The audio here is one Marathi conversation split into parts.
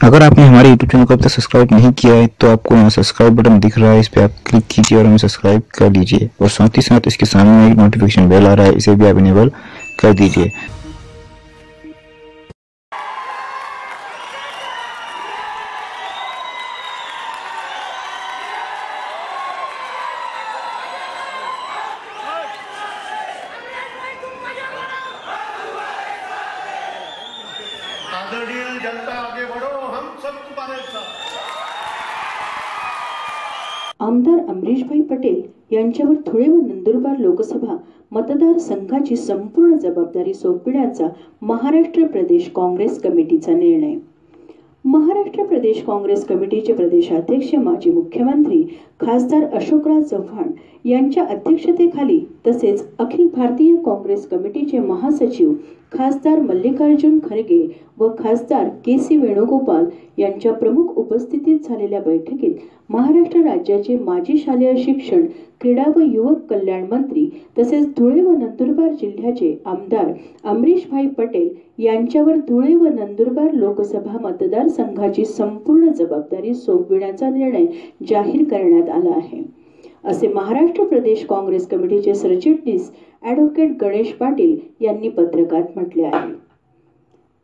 अगर आपने हमारे YouTube चैनल को अब तक सब्सक्राइब नहीं किया है तो आपको यहाँ सब्सक्राइब बटन दिख रहा है, इस पर आप क्लिक कीजिए और हमें सब्सक्राइब कर लीजिए और साथ ही साथ इसके सामने एक नोटिफिकेशन बेल आ रहा है, इसे भी आप इनेबल कर दीजिए। आदरणीय जनता आगे बढ़ो हम सब तुम्हारे साथ। आमदार अमरीशभाई पटेल यांच्यावर धुळे व नंदुरबार लोकसभा मतदारसंघाची संपूर्ण जबाबदारी सोपविण्याचा महाराष्ट्र प्रदेश काँग्रेस कमिटीचा निर्णय. महाराष्ट्र प्रदेश काँग्रेस कमिटीचे प्रदेशाध्यक्ष माजी मुख्यमंत्री खासदार अशोकराव चव्हाण यांच्या अध्यक्षतेखाली तसेच अखिल भारतीय काँग्रेस कमिटीचे महासचिव खासदार मल्लिकार्जुन खरगे व खासदार के सी वेणुगोपाल यांच्या प्रमुख उपस्थितीत झालेल्या बैठकीत महाराष्ट्र राज्याचे माजी शालेय शिक्षण क्रीडा व युवक कल्याण मंत्री तसेच धुळे व नंदुरबार जिल्ह्याचे आमदार अमरीशभाई पटेल यांच्यावर धुळे व नंदुरबार लोकसभा मतदारसंघाची संपूर्ण जबाबदारी सोपविण्याचा निर्णय जाहीर करण्यात करण्यात आला आहे. असे महाराष्ट्र प्रदेश काँग्रेस कमिटीचे सरचिटणीस ॲडव्होकेट गणेश पाटील यांनी पत्रकात म्हटले आहे.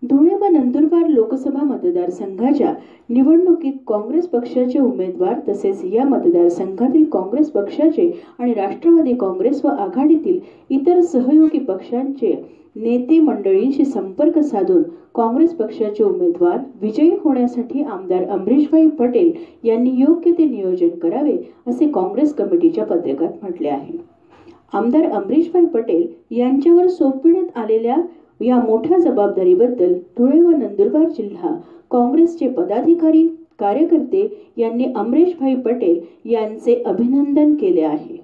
धुळे व नंदुरबार लोकसभा मतदारसंघाच्या निवडणुकीत काँग्रेस पक्षाचे उमेदवार तसेच या मतदारसंघातील काँग्रेस पक्षाचे आणि राष्ट्रवादी काँग्रेस व आघाडीतील इतर सहयोगी पक्षांचे नेते मंडळींशी संपर्क साधून काँग्रेस पक्षाचे उमेदवार विजयी होण्यासाठी आमदार अमरीशभाई पटेल यांनी योग्य ते नियोजन करावे असे काँग्रेस कमिटीच्या पत्रकात म्हटले आहे. आमदार अमरीशभाई पटेल यांच्यावर सोपविण्यात आलेल्या या मोठ्या जबाबदारीबद्दल धुळे व नंदुरबार जिल्हा काँग्रेसचे पदाधिकारी कार्यकर्ते यांनी अमरीशभाई पटेल यांचे अभिनंदन केले आहे.